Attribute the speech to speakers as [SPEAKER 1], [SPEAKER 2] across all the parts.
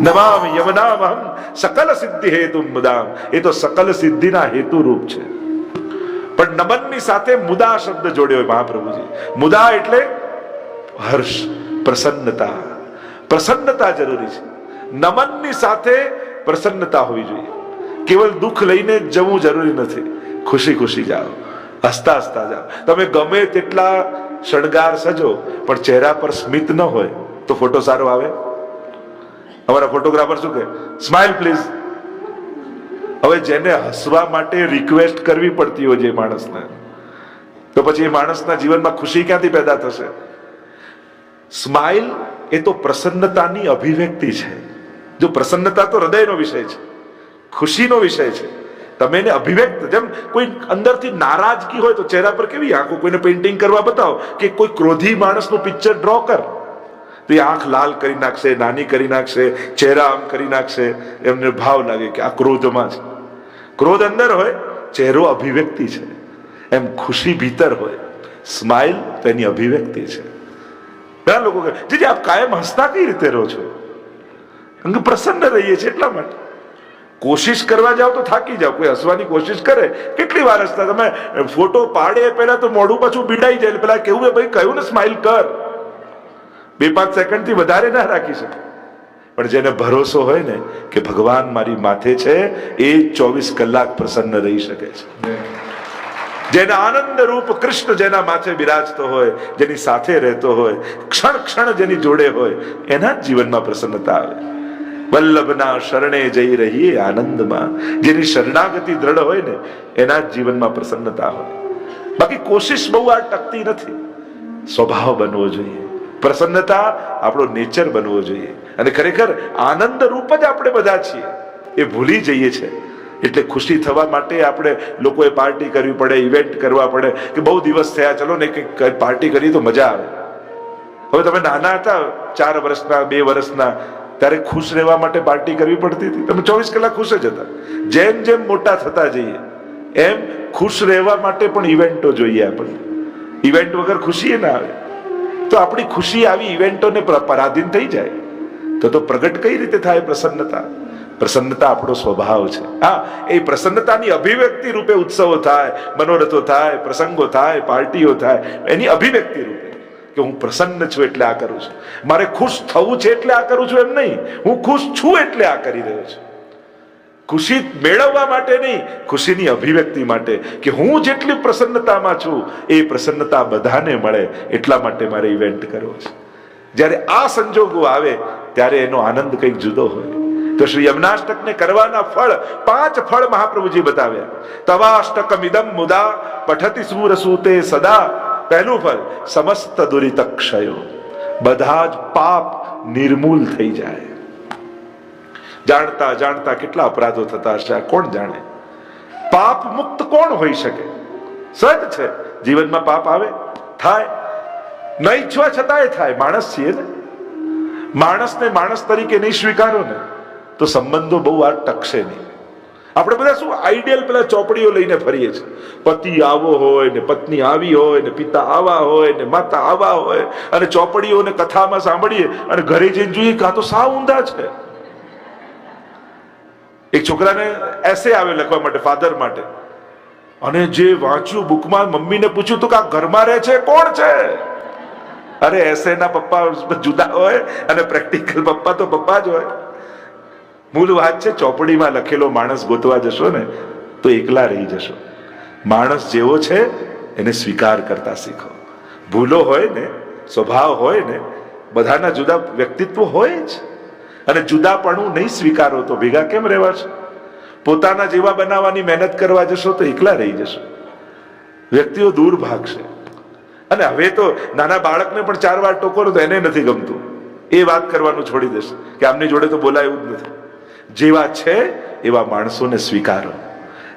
[SPEAKER 1] નમામ યમનામહમ સકલ સિદ્ધિ હેતુ મુદામ. એ તો સકલ સિદ્ધિના હેતુ રૂપ છે. પણ નમનની સાથે મુદા શબ્દ જોડ્યો મહાપ્રભુજી. મુદા એટલે હર્ષ, પ્રસન્નતા. પ્રસન્નતા જરૂરી છે. નમનની સાથે પ્રસન્નતા હોવી જોઈએ. કેવલ દુઃખ લઈને જવું જરૂરી નથી. ખુશી ખુશી જાઓ. હસતા હસતા જાઓ. તમે ગમે તેટલા શણગાર સજો, પણ ચહેરા પર સ્મિત ન હોય તો ફોટો સારો આવે? અમારા ફોટોગ્રાફર શું કહે? સ્માઇલ પ્લીઝ હવે જેને હસવા માટે રિક્વેસ્ટ કરવી પડતી હોય જે માણસને, તો પછી એ માણસના જીવનમાં ખુશી ક્યાંથી પેદા થશે? સ્માઇલ એ તો પ્રસન્નતાની અભિવ્યક્તિ છે. જો પ્રસન્નતા તો હૃદયનો વિષય છે, ખુશીનો વિષય છે. તમે એને અભિવ્યક્ત, જેમ કોઈ અંદરથી નારાજગી હોય તો ચહેરા પર કેવી આંખો? કોઈને પેઇન્ટિંગ કરવા બતાવો કે કોઈ ક્રોધી માણસનું પિક્ચર ડ્રો કર. તો એ આંખ લાલ કરી નાખશે, નાની કરી નાખશે, ચહેરા આમ કરી નાખશે. એમને ભાવ લાગે કે આ ક્રોધમાં છે. ક્રોધ અંદર હોય, ચહેરો અભિવ્યક્તિ છે. એમ ખુશી ભીતર હોય સ્માઇલ તો એની અભિવ્યક્તિ છે. ઘણા લોકો કહે, જીજી આપ કાયમ હસતા કઈ રીતે રહો છો? પ્રસન્ન રહીએ છીએ એટલા માટે. કોશિશ કરવા જાવ તો થાકી જાવ કોઈ હસવાની કોશિશ કરે, કેટલી વાર હસતા? તમે ફોટો પાડે, પહેલા તો મોઢું પાછું બીડાઈ જાય. પેલા કેવું ભાઈ, કહ્યું ને સ્માઇલ કર. બે પાંચ સેકન્ડથી વધારે ના રાખી શકે. પણ જેને ભરોસો હોય ને કે ભગવાન મારી માથે છે, એ ચોવીસ કલાક પ્રસન્ન રહી શકે છે. જેના આનંદ રૂપ કૃષ્ણ જેના માથે બિરાજતો હોય, જેની સાથે રહેતો હોય, ક્ષણ ક્ષણ જેની જોડે હોય, એના જીવનમાં પ્રસન્નતા આવે. વલ્લભના શરણે જઈ રહીએ આનંદમાં. જેની શરણાગતિ દ્રઢ હોય ને, એના જીવનમાં પ્રસન્નતા હોય. બાકી કોશિશ બહુ આ ટકતી નથી. સ્વભાવ બનવો જોઈએ. પ્રસન્નતા આપણો નેચર બનવો જોઈએ. અને ખરેખર આનંદ રૂપ જ આપણે બધા છીએ. એ ભૂલી જઈએ છે. એટલે ખુશી થવા માટે આપણે લોકોએ પાર્ટી કરવી પડે ઇવેન્ટ કરવા પડે, કે બહુ દિવસ થયા, ચલો ને કંઈક પાર્ટી કરી તો મજા આવે. હવે તમે નાના હતા, ચાર વર્ષના, બે વર્ષના, ત્યારે ખુશ રહેવા માટે પાર્ટી કરવી પડતી હતી. તમે ચોવીસ કલાક ખુશ જ હતા. જેમ જેમ મોટા થતા જઈએ, એમ ખુશ રહેવા માટે પણ ઇવેન્ટો જોઈએ આપણને. ઇવેન્ટ વગર ખુશી ના આવે. તો આપણી ખુશી આવી ઇવેન્ટોને પરાધીન થઈ જાય. તો તો પ્રગટ કઈ રીતે થાય પ્રસન્નતા? પ્રસન્નતા આપણો સ્વભાવ છે. હા, એ પ્રસન્નતાની અભિવ્યક્તિ રૂપે ઉત્સવો થાય, મનોરથો થાય, પ્રસંગો થાય, પાર્ટીઓ થાય, એની અભિવ્યક્તિ રૂપે કે હું પ્રસન્ન છું એટલે આ કરું છું. મારે ખુશ થવું છે એટલે આ કરું છું એમ નહીં. હું ખુશ છું એટલે આ કરી રહ્યો છું. ખુશી મેળવવા માટે નહીં, ખુશીની અભિવ્યક્તિ માટે કે હું જેટલી પ્રસન્નતામાં છું, એ પ્રસન્નતા બધાને મળે. એટલા માટે મારે ઇવેન્ટ કરવો છે. જ્યારે આ સંજોગો આવે, ત્યારે એનો આનંદ કંઈક જુદો હોય. તો શ્રી યમનાષ્ટકને કરવાના ફળ, પાંચ ફળ મહાપ્રભુજી બતાવ્યા. તવાષ્ટકમ ઇદમ મુદા, પઠતી સુરસુતે સદા. પહેલું ફળ, સમસ્ત દુરિત ક્ષયો બધા જ પાપ નિર્મૂલ થઈ જાય. જાણતા જાણતા કેટલા અપરાધો થતા હશે? આ કોણ જાણે? પાપ મુક્ત કોણ હોઈ શકે? સજ છે. જીવનમાં પાપ આવે, થાય. ન ઈચ્છવા છતાંય થાય. માણસ છીએ ને? માણસને માણસ તરીકે નહીં સ્વીકારો ને, તો સંબંધો બહુ વાર ટકશે નહીં. આપણે બધા શું આઈડિયલ પેલા ચોપડીઓ લઈને ફરીએ છીએ? પતિ આવો હોય ને, પત્ની આવી હોય ને, પિતા આવા હોય ને, માતા આવા હોય. અને ચોપડીઓને કથામાં સાંભળીએ અને ઘરે જઈને જોઈએ કાં તો સાવ ઊંધા છે. એક છોકરાને એસે આવે લખવા માટે ફાધર માટે. અને જે વાંચ્યું બુકમાં મમ્મીને પૂછ્યું, તો કે આ ઘરમાં રહે છે? કોણ છે? અરે એસે ના પપ્પા જુદા હોય અને પ્રેક્ટિકલ પપ્પા તો પપ્પા જ હોય. મૂળ વાત છે, ચોપડીમાં લખેલો માણસ ગોતવા જશો ને, તો એકલા રહી જશો. માણસ જેવો છે, એને સ્વીકાર કરતા શીખો. ભૂલો હોય ને, સ્વભાવ હોય ને, બધાના જુદા વ્યક્તિત્વ હોય જ. અને જુદાપણું નહીં સ્વીકારો તો ભેગા કેમ રહેવા છો? પોતાના જેવા બનાવવાની મહેનત કરવા જશો તો એકલા રહી જશો. વ્યક્તિઓ દૂર ભાગશે. અને હવે તો નાના બાળકને પણ ચાર વાર ટોકો તો એને નથી ગમતું. એ વાત કરવાનું છોડી દેશે કે આમની જોડે તો બોલાય એવું જ નથી. જેવા છે એવા માણસોને સ્વીકારો.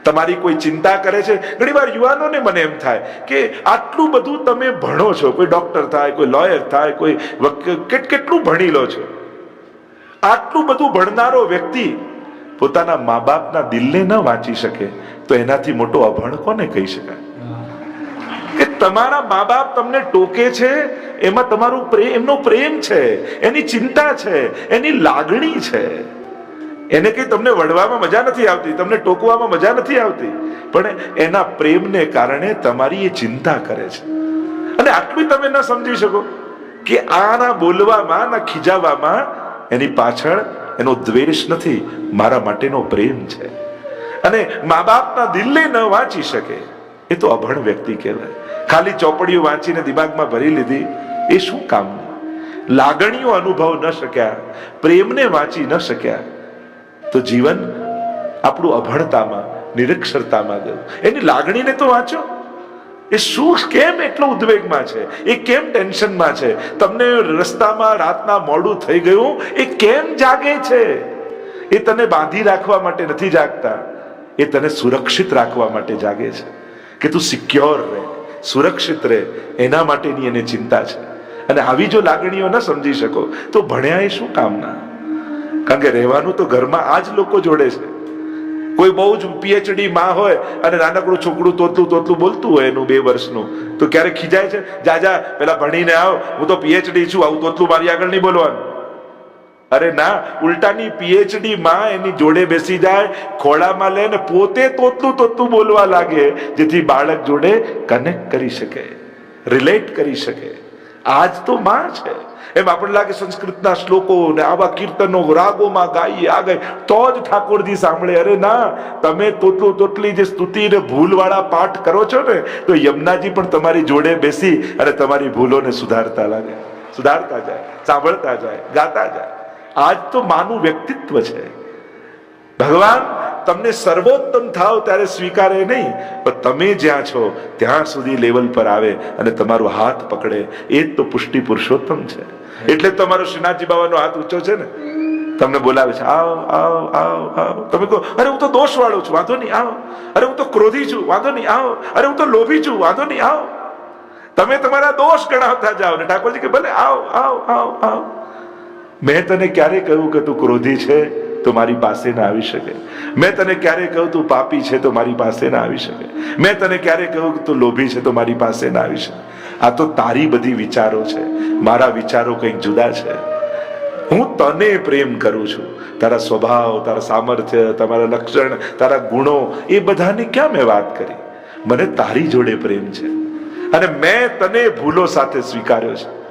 [SPEAKER 1] તમારી કોઈ ચિંતા કરે છે? ઘણી વાર યુવાનોને મને એમ થાય કે આટલું બધું તમે ભણો છો, કોઈ ડોક્ટર થાય, કોઈ લોયર થાય, કોઈ કેટલું ભણી લો છો? આટલું બધું ભણનારો વ્યક્તિ પોતાના મા બાપના દિલને ન વાંચી શકે, તો એનાથી મોટો અભણ કોને કહી શકાય? કે તમારા મા બાપ તમને ટોકે છે, એમાં તમારું પ્રેમ એમનો પ્રેમ છે, એની ચિંતા છે, એની લાગણી છે. એને કઈ તમને વડવામાં મજા નથી આવતી, તમને ટોકવામાં મજા નથી આવતી, પણ એના પ્રેમને કારણે તમારી એ ચિંતા કરે છે. અને આટલું તમે ન સમજી શકો કે આના બોલવામાં ના ખીજાવામાં એની પાછળ એનો દ્વેષ નથી, મારા માટેનો પ્રેમ છે. અને મા બાપના દિલને ન વાંચી શકે, એ તો અભણ વ્યક્તિ કહેવાય. ખાલી ચોપડીઓ વાંચીને દિમાગમાં ભરી લીધી, એ શું કામનું લાગણીઓ અનુભવ ન શક્યા, પ્રેમને વાંચી ન શક્યા. તો જીવન આપણું અભણતામાં, નિરક્ષરતામાં ગયું. એની લાગણીને તો વાંચો. એ શું, કેમ એટલો ઉદ્વેગમાં છે? એ કેમ ટેન્શનમાં છે? તમને રસ્તામાં રાતના મોડું થઈ ગયું, એ કેમ જાગે છે? એ તને બાંધી રાખવા માટે નથી જાગતા. એ તને સુરક્ષિત રાખવા માટે જાગે છે. કે તું સિક્યોર રહે, સુરક્ષિત રહે, એના માટેની એને ચિંતા છે. અને આવી જો લાગણીઓ ન સમજી શકો, તો ભણ્યા એ શું કામના? કારણ કે રહેવાનું તો ઘરમાં આ જ લોકો જોડે છે. કોઈ બહુ જ પીએચડી માં હોય અને નાનકડું છોકરું તોતલું તોતલું બોલતું હોય એનું બે વર્ષનું, તો ક્યારેક ખીજાય છે? જા જા, પેલા ભણીને આવ. હું તો પીએચડી છું, આવું તોતલું મારી આગળ નહીં બોલવાનું. અરે ના, ઉલટાની પીએચડી માં એની જોડે બેસી જાય, ખોળામાં લે ને પોતે તોતલું તોતલું બોલવા લાગે, જેથી બાળક જોડે કનેક્ટ કરી શકે રિલેટ કરી શકે. આજ તો માં છે. એમ આપણને લાગે સંસ્કૃતના શ્લોકો ને આવા કીર્તનો રાગોમાં ગાઈએ, આ ગાય. તો જ ઠાકોરજી સાંભળે. અરે ના, તમે તોટલું તોટલી જે સ્તુતિ ને ભૂલવાળા પાઠ કરો છો ને, તો યમુનાજી પણ તમારી જોડે બેસી અને તમારી ભૂલોને સુધારતા લાગે. સુધારતા જાય, સાંભળતા જાય, ગાતા જાય. આજ તો માનું વ્યક્તિત્વ છે. ભગવાન તમને સર્વોત્તમ થાવ ત્યારે સ્વીકારે નહીં, પણ તમે જ્યાં છો, ત્યાં સુધી લેવલ પર આવે અને તમારો હાથ પકડે. એ જ તો પુષ્ટિ પુરુષોત્તમ છે. એટલે તમારો શ્રીનાથજી બાબાનો હાથ ઊંચો છે ને. તમને બોલાવે છે, આવો આવો આવો આવો. તમે કહો, અરે હું તો દોષ વાળો છું, વાંધો નહીં, આવો. અરે હું તો ક્રોધી છું, વાંધો નહીં, આવો. અરે હું તો લોભી છું, વાંધો નહીં, આવો. તમે તમારા દોષ ગણાવતા જાઓ. ને ઠાકોરજી કે, ભલે, આવો આવો આવો આવો. મેં તને ક્યારે કહ્યું કે તું ક્રોધી છે? તો મારી પાસે ના આવી શકે. મેં તને ક્યારે કહ્યું, તું પાપી છે તો મારી પાસે ના આવી શકે. મેં તને ક્યારે કહ્યું તું લોભી છે તો મારી પાસે ના આવી શકે. આ તો તારી બધી વિચારો છે. મારા વિચારો કંઈક જુદા છે. હું તને પ્રેમ કરું છું. તારા સ્વભાવ, તારા સામર્થ્ય, તમારા લક્ષણ, તારા ગુણો, એ બધાની ક્યાં મેં વાત કરી? મને તારી જોડે પ્રેમ છે. અને મેં તને ભૂલો સાથે સ્વીકાર્યો છે.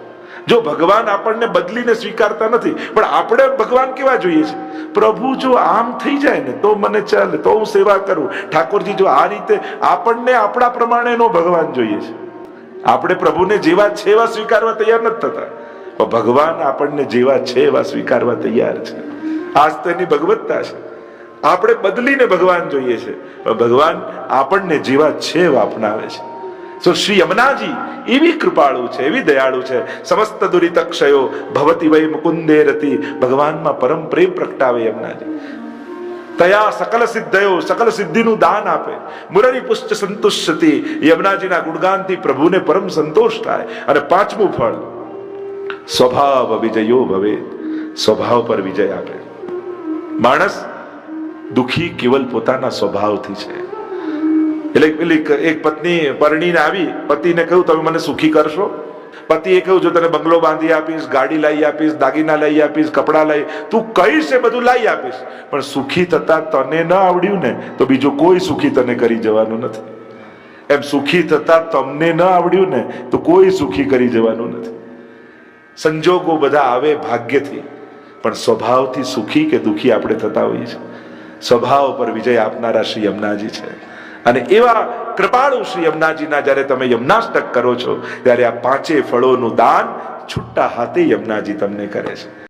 [SPEAKER 1] જો ભગવાન આપણને બદલીને સ્વીકારતા નથી, પણ આપણે ભગવાન કેવા જોઈએ છે? પ્રભુ જો આમ થઈ જાય ને, તો મને ચાલે, તો હું સેવા કરું. ઠાકોરજી, જો આ રીતે આપણને આપણા પ્રમાણેનો ભગવાન જોઈએ છે. આપણે પ્રભુને જેવા છે એવા સ્વીકારવા તૈયાર નથી થતા. પણ ભગવાન આપણને જેવા છે એવા સ્વીકારવા તૈયાર છે. આજ તેની ભગવત્તા છે. આપણે બદલીને ભગવાન જોઈએ છે. ભગવાન આપણને જેવા છે એવા અપનાવે છે. તો શ્રી યમુનાજી, એવી કૃપાળુ છે, એવી દયાળુ છે. સમસ્ત દુરિત ક્ષયો ભવતી વૈ મુકુંદે રતિ. ભગવાનમાં પરમ પ્રેમ પ્રગટાવે યમુનાજી. તયા સકલ સિદ્ધયો, સકલ સિદ્ધિનું દાન આપે. મુરરી પુષ્ટ સંતુષ્ટતિ યમુનાજીના ગુણગાનથી પ્રભુને પરમ સંતોષ થાય. અને પાંચમું ફળ, સ્વભાવ વિજયો ભવે. સ્વભાવ પર વિજય આપે. માણસ દુખી કેવલ પોતાના સ્વભાવથી છે. એટલે પેલી એક પત્ની પરણીને આવી, પતિને કહ્યું, તમે મને સુખી કરશો? પતિએ કહ્યું, જો તને બંગલો બાંધી આપીશ, ગાડી લાવી આપીશ, દાગીના લઈ આપીશ, કપડાં લઈ, તું કહીશ એ બધું લાવી આપીશ. પણ સુખી થતા તને ન આવડ્યું ને, તો બીજું કોઈ સુખી તને કરી જવાનું નથી. એમ સુખી થતા તમને ન આવડ્યું ને, તો કોઈ સુખી કરી જવાનું નથી. સંજોગો બધા આવે ભાગ્યથી, પણ સ્વભાવથી સુખી કે દુખી આપણે થતા હોઈએ છીએ. સ્વભાવ પર વિજય આપનારા શ્રી યમુનાજી છે. અને એવા કૃપાળુ શ્રી યમુનાજીના જ્યારે તમે યમનાષ્ટક કરો છો, ત્યારે આ પાંચે ફળોનું દાન છુટ્ટા હાથે યમુનાજી તમને કરે છે.